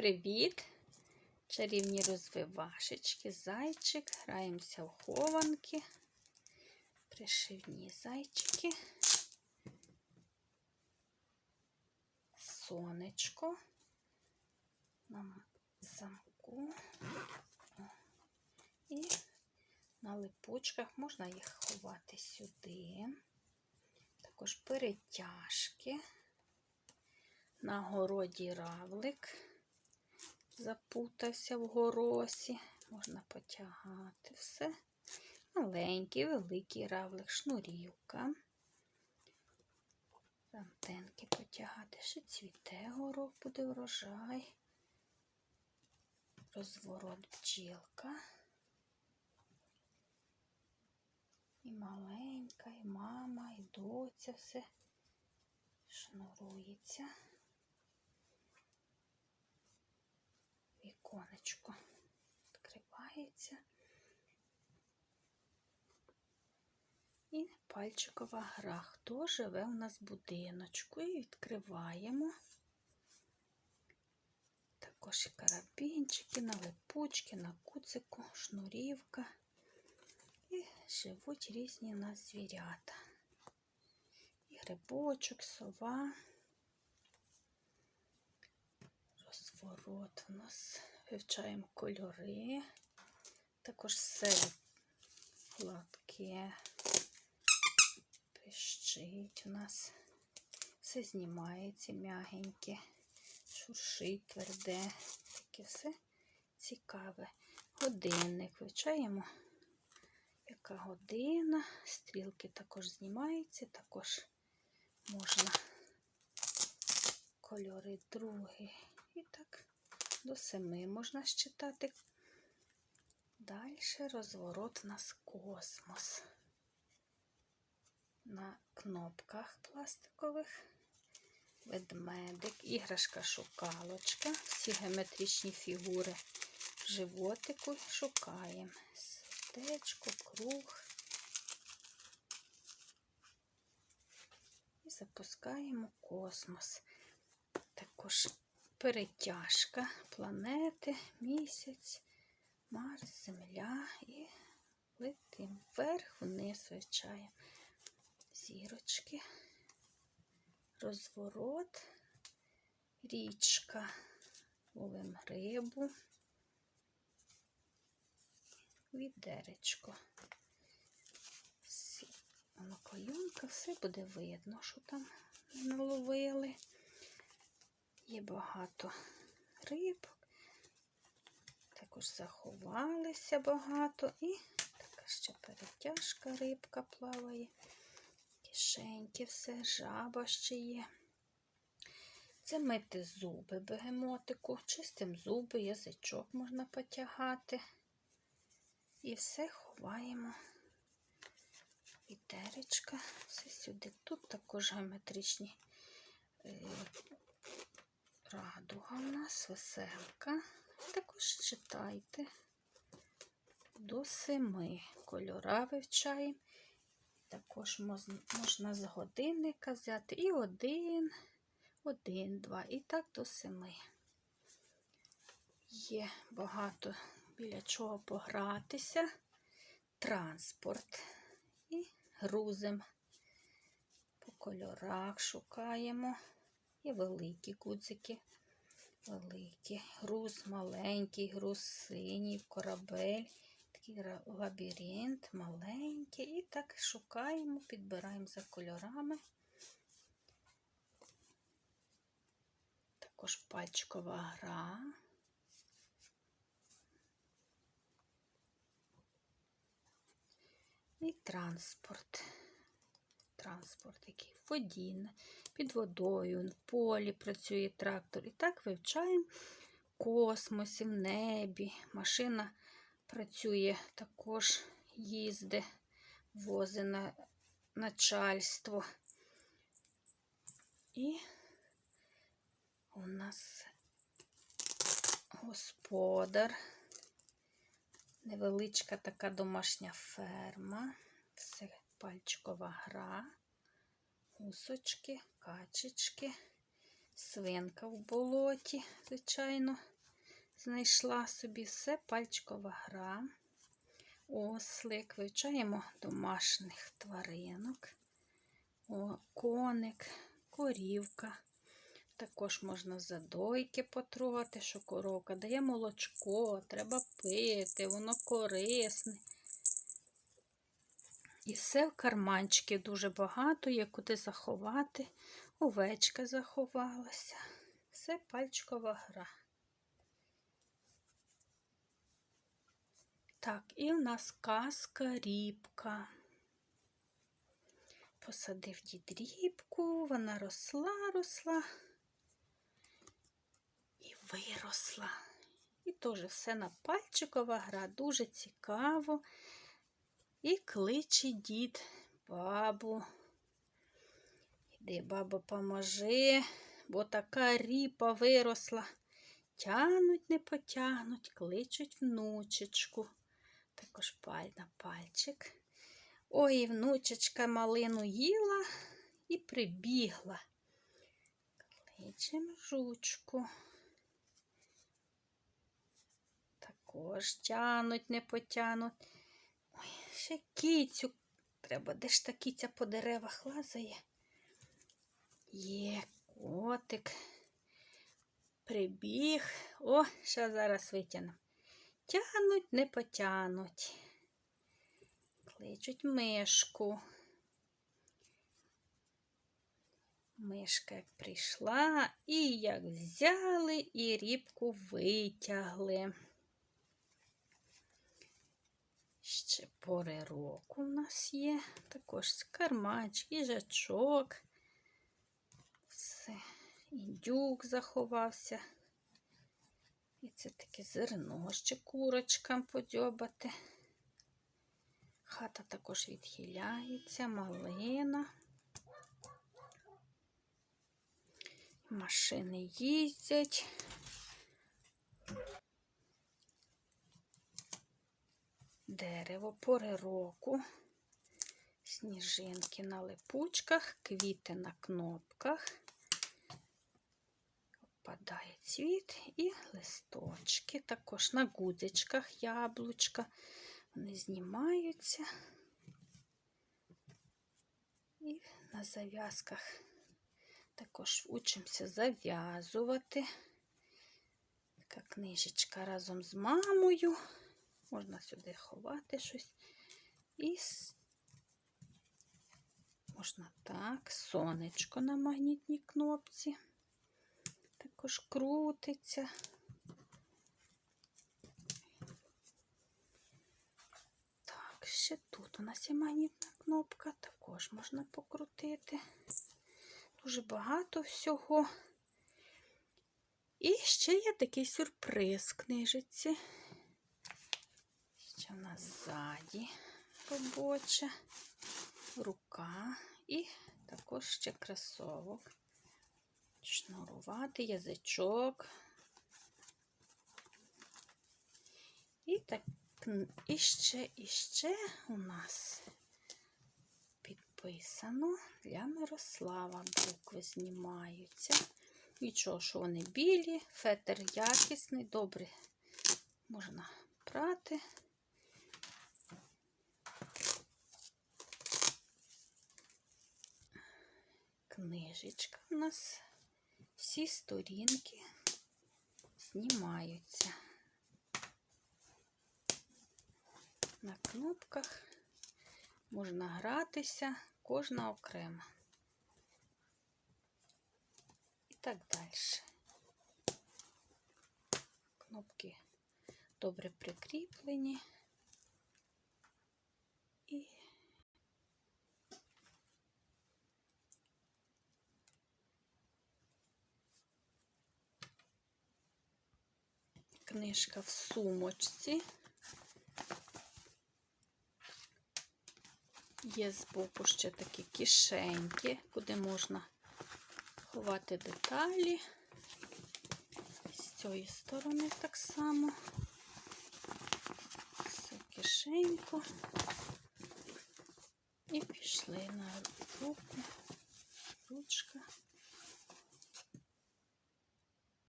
привіт! Чарівні розвивашечки, зайчик. Граємося в хованки. Пришивні зайчики. Сонечко. На замку. І на липучках можна їх ховати сюди. Також перетяжки. На городі равлик запутався в горосі. Можна потягати все. Маленький, великий равлик, шнурівка. Антенки потягати. Ще цвіте горох, буде врожай. Розворот бджілка. І маленька, і мама, і доця все шнурується. Віконечко відкривається. І пальчикова гра. Хто живе у нас будиночку? І відкриваємо. Також і карабінчики, на липучки, на куцику, шнурівка. І живуть різні у нас звірята. І грибочок, сова. Розворот у нас. Вивчаємо кольори. Також все гладке, пищить у нас. Все знімається м'ягеньке, шуршить тверде. Таке все цікаве. Годинник вивчаємо, яка година. Стрілки також знімаються, також можна кольори другі. І так до семи можна считати. Далі розворот у нас космос. На кнопках пластикових. Ведмедик, іграшка шукалочка. Всі геометричні фігури животику шукаємо. Сердечко, круг. І запускаємо космос. Також перетяжка, планети, місяць, Марс, Земля і летим вверх, вниз вивчаємо зірочки, розворот, річка, ловим рибу, відеречко. Всі клейонка, все буде видно, що там наловили. Є багато рибок, також заховалися багато і така ще перетяжка рибка плаває, кишеньки, все, жаба ще є. Це мити зуби бегемотику, чистим зуби, язичок можна потягати. І все ховаємо. Відеречка, все сюди. Тут також геометричні. Радуга у нас веселка. Також читайте до семи кольора вивчаємо. Також можна з годинника взяти і один, один, два, і так до семи. Є багато біля чого погратися, транспорт і грузим. По кольорах шукаємо. І великі куцики. Великі. Груз маленький, груз синій, корабель. Такий лабіринт маленький. І так шукаємо, підбираємо за кольорами. Також пальчикова гра. І транспорт. Транспорт, який в воді, під водою, в полі працює трактор. І так вивчаємо космосі, в небі. Машина працює, також їзде, вози на начальство. І у нас господар, невеличка така домашня ферма, все пальчикова гра гусочки, качечки, Свинка в болоті, звичайно, знайшла собі все пальчикова гра. Ослик, вивчаємо домашніх тваринок, О, коник, корівка. Також можна задойки потрогати, що коровка дає молочко, треба пити, воно корисне. І все в карманчики дуже багато, є куди заховати. Овечка заховалася. Все пальчикова гра. Так, і в нас казка рібка. Посадив дід рібку, вона росла, росла і виросла. І теж все на пальчикова гра, дуже цікаво. І кличе дід бабу. Іди, баба, поможи, бо така ріпа виросла. Тянуть, не потягнуть, кличуть внучечку. Також паль на пальчик. Ой, внучечка малину їла і прибігла. Кличем жучку. Також тянуть, не потянуть. Ще кіцю треба. Де ж та кіця по деревах лазає? Є котик. Прибіг. О, ще зараз витягну. Тянуть, не потянуть. Кличуть мишку. Мишка як прийшла і як взяли і рібку витягли. Ще пори року у нас є. Також карманчик, їжачок. Все. Індюк заховався. І це таке зерно ще курочкам подьобати. Хата також відхиляється, малина. Машини їздять. Дерево пори року, сніжинки на липучках, квіти на кнопках. Падає цвіт і листочки. Також на гудзичках яблучка. Вони знімаються. І на зав'язках також учимося зав'язувати. Така книжечка разом з мамою. Можна сюди ховати щось. І можна так, сонечко на магнітній кнопці. Також крутиться. Так, ще тут у нас є магнітна кнопка, також можна покрутити. Дуже багато всього. І ще є такий сюрприз книжиці. В нас ззаді робоча рука і також ще кросовок. Шнурувати язичок. І так, і ще, і ще у нас підписано для Мирослава. Букви знімаються. Нічого, що вони білі, фетр якісний, добре можна прати. Книжечка у нас всі сторінки знімаються. На кнопках можна гратися, кожна окремо. І так далі. Кнопки добре прикріплені. І книжка в сумочці. Є збоку ще такі кишеньки, куди можна ховати деталі. З цієї сторони так само. Цю кишеньку. І пішли на руку, ручка.